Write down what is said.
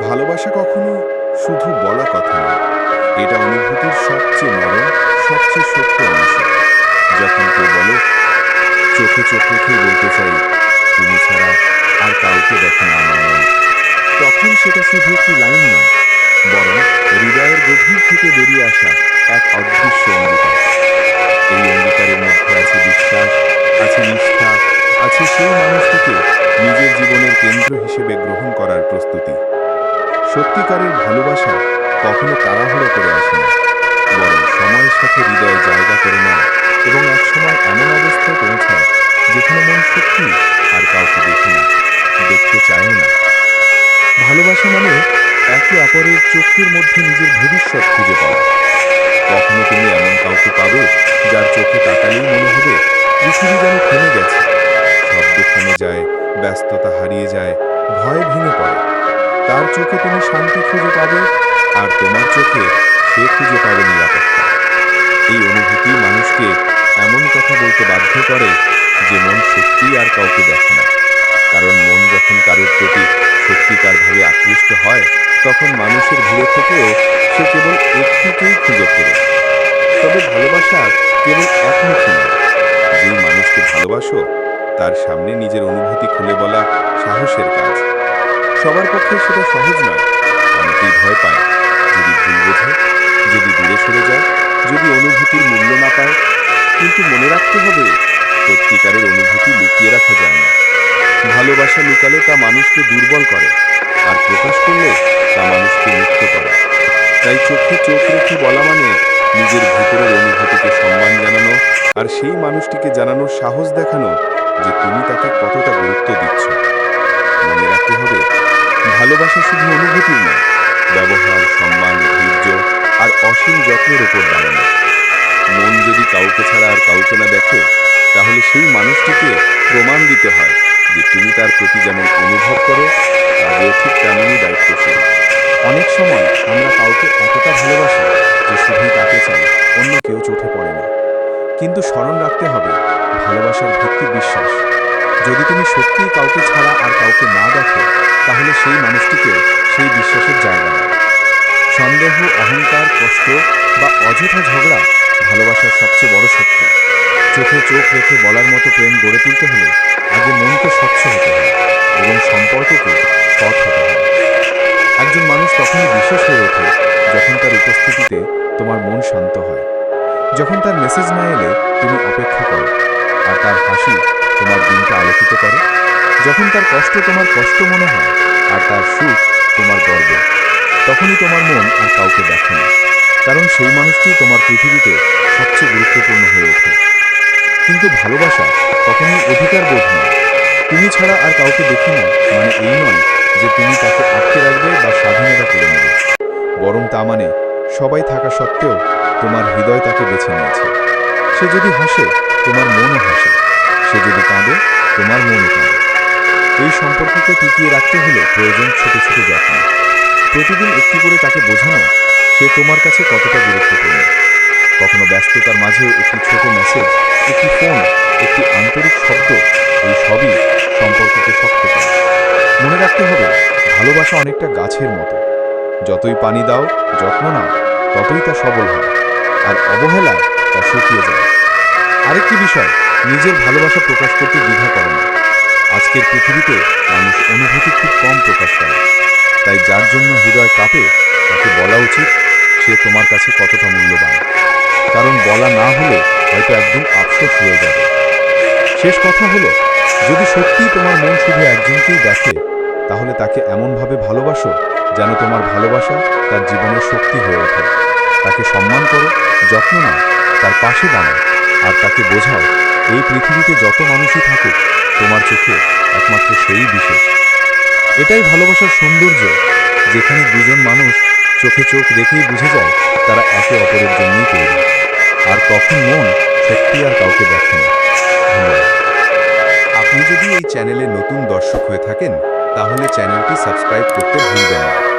ভালোবাসা কখনো শুধু বলা কথা নয়। এটা অনুভূতির সবচেয়ে নরম, সবচেয়ে সত্য অংশ। যখন কেউ বলে, চোখে চোখ রেখে বলতে চাই, তুমি ছাড়া আর কাউকে দেখো না আমার মন। তখন সেটা শুধু একটি লাইন নয়, বরং হৃদয়ের গভীর থেকে বেরিয়ে আসা এক অদৃশ্য অঙ্গীকার। এই অঙ্গীকারের মধ্যে আছে বিশ্বাস, আছে নিষ্ঠা, আছে সেই মানুষটিকে নিজের জীবনের কেন্দ্র হিসেবে গ্রহণ করার প্রস্তুতি। সত্যিকারের ভালোবাসা কখনো তাড়াহুড়ো করে আসে না। বরং সময়ের সাথে হৃদয়ে জায়গা করে নেয় এবং একসময় এমন অবস্থায় পৌঁছায় যেখানে মন সত্যি আর কাউকে দেখে না, দেখতে চায়ও না। ভালোবাসা মানে একে অপরের চোখের মধ্যে নিজের ভবিষ্যৎ খুঁজে পাওয়া। কখনো তুমি এমন কাউকে পাবে যার চোখে তাকালেই মনে হবে পৃথিবী যেন থেমে গেছে। শব্দ থেমে যায়, ব্যস্ততা হারিয়ে যায়, ভয় ভেঙে পড়ে। তার চোখে তুমি শান্তি খুঁজে পাবে আর তোমার চোখে সে খুঁজে পাবে নিরাপত্তা। এই অনুভূতি মানুষকে এমন কথা বলতে বাধ্য করে যে মন সত্যি আর কাউকে দেখে না। কারণ মন যখন কারোর প্রতি সত্যিকারভাবে আকৃষ্ট হয়, তখন মানুষের ভিড়ে থেকেও সে কেবল একটিকেই খুঁজে ফেরে। তবে ভালোবাসা কেবল একমুখী নয়। যেই মানুষকে ভালোবাসো, তার সামনে নিজের অনুভূতি খুলে বলা সাহসের কাজ। সবার পক্ষে সেটা সহজ নয়। অনেকেই ভয় পায়, যদি ভুল বোঝে, যদি দূরে সরে যায়, যদি অনুভূতির মূল্য না পায়। কিন্তু মনে রাখতে হবে, সত্যিকারের অনুভূতি লুকিয়ে রাখা যায় না। ভালোবাসা লুকালে তা মানুষকে দুর্বল করে, আর প্রকাশ করলে তা মানুষকে মুক্ত করে। তাই চোখে চোখ রেখে বলা মানে নিজের ভেতরের অনুভূতিকে সম্মান জানানো আর সেই মানুষটিকে জানানোর সাহস দেখানো যে তুমি তাকে কতটা গুরুত্ব দিচ্ছ। মনে রাখতে হবে ভালোবাসা শুধু অনুভূতি নয়, ব্যবহার, সম্মান, ধৈর্য আর অসীম যত্নের উপর দাঁড়ানো মন যদি কাউকে ছাড়া আর কাউকে না দেখে, তাহলে সেই মানুষটিকে প্রমাণ দিতে হয় যে তুমি তার প্রতি যেমন অনুভব করো তাদের ঠিক তেমনই দায়িত্বশীল। অনেক সময় আমরা কাউকে এতটা ভালোবাসি যে শুধু তাকে চাই অন্য কেউ চোখে পড়ে না। কিন্তু স্মরণ রাখতে হবে, ভালোবাসার ভিত্তি বিশ্বাস। যদি তুমি সত্যিই কাউকে ছাড়া আর কাউকে না দেখো, তাহলে সেই মানুষটিকে সেই বিশ্বাসের জায়গা সন্দেহ, অহংকার, কষ্ট বা অযথা ঝগড়া ভালোবাসার সবচেয়ে বড় শক্তি। চোখে চোখ রেখে বলার মতো প্রেম গড়ে তুলতে হলে আগে মনকে স্বচ্ছ হতে হয় এবং সম্পর্ককে সৎ হতে হয়। একজন মানুষ তখনই বিশেষ হয়ে ওঠে যখন তার উপস্থিতিতে তোমার মন শান্ত হয়। যখন তার মেসেজ না এলে তুমি অপেক্ষা করো। যখন তার কষ্ট তোমার কষ্ট মনে হয় আর তার সুখ তোমার গর্ব, তখনই তোমার মন আর কাউকে দেখে না। কারণ সেই মানুষটি তোমার পৃথিবীতে সবচেয়ে গুরুত্বপূর্ণ হয়ে ওঠে। কিন্তু ভালোবাসা কখনোই অধিকার বোধ নয়। তুমি ছাড়া আর কাউকে দেখি না মানে এই নয় যে তুমি তাকে আটকে রাখবে বা স্বাধীনতা করে নেবে। বরং তা মানে সবাই থাকা সত্ত্বেও তোমার হৃদয় তাকে বেছে নিয়েছে। সে যদি হাসে, তোমার মনও হাসে। সে যদি কাঁদে, তোমার মনও কাঁদে। এই সম্পর্ককে টিকিয়ে রাখতে হলে প্রয়োজন ছোট ছোট যত্ন। প্রতিদিন একটি করে তাকে বোঝানো, সে তোমার কাছে কতটা গুরুত্বপূর্ণ। কখনো ব্যস্ততার মাঝেও একটি ছোট মেসেজ একটি ফোন একটি আন্তরিক শব্দ, এই সবই সম্পর্ককে শক্ত করে। মনে রাখতে হবে, ভালোবাসা অনেকটা গাছের মতো। যতই পানি দাও, যত্ন নাও, ততই তা সবল হয় আর অবহেলায় তা শুকিয়ে যায়। আরেকটি বিষয়, নিজের ভালোবাসা প্রকাশ করতে দ্বিধা করে না। আজকের পৃথিবীতে মানুষ অনুভূতি খুব কম প্রকাশ করে তাই যার জন্য হৃদয় কাঁপে, তাকে বলা উচিত সে তোমার কাছে কতটা মূল্যবান। কারণ বলা না হলে হয়তো একদম আফসোস হয়ে যাবে। শেষ কথা হলো, যদি সত্যিই তোমার মন শুধু একজনকেই দেখে, তাহলে তাকে এমনভাবে ভালোবাসো যেন তোমার ভালোবাসা তার জীবনের শক্তি হয়ে ওঠে। তাকে সম্মান করো, যত্ন নাও, তার পাশে দাঁড়াও, আর তাকে বোঝাও, এই পৃথিবীতে যত মানুষই থাকুক তোমার চোখে একমাত্র সেই বিশেষ এটাই ভালোবাসার সৌন্দর্য, যেখানে দুজন মানুষ চোখে চোখ দেখেই বুঝে যায় তারা একে অপরের জন্যই তৈরি। আর তখন মন সত্যি আর কাউকে দেখে না। আপনি যদি এই চ্যানেলে নতুন দর্শক হয়ে থাকেন, তাহলে চ্যানেলটি সাবস্ক্রাইব করতে ভুলবেন না।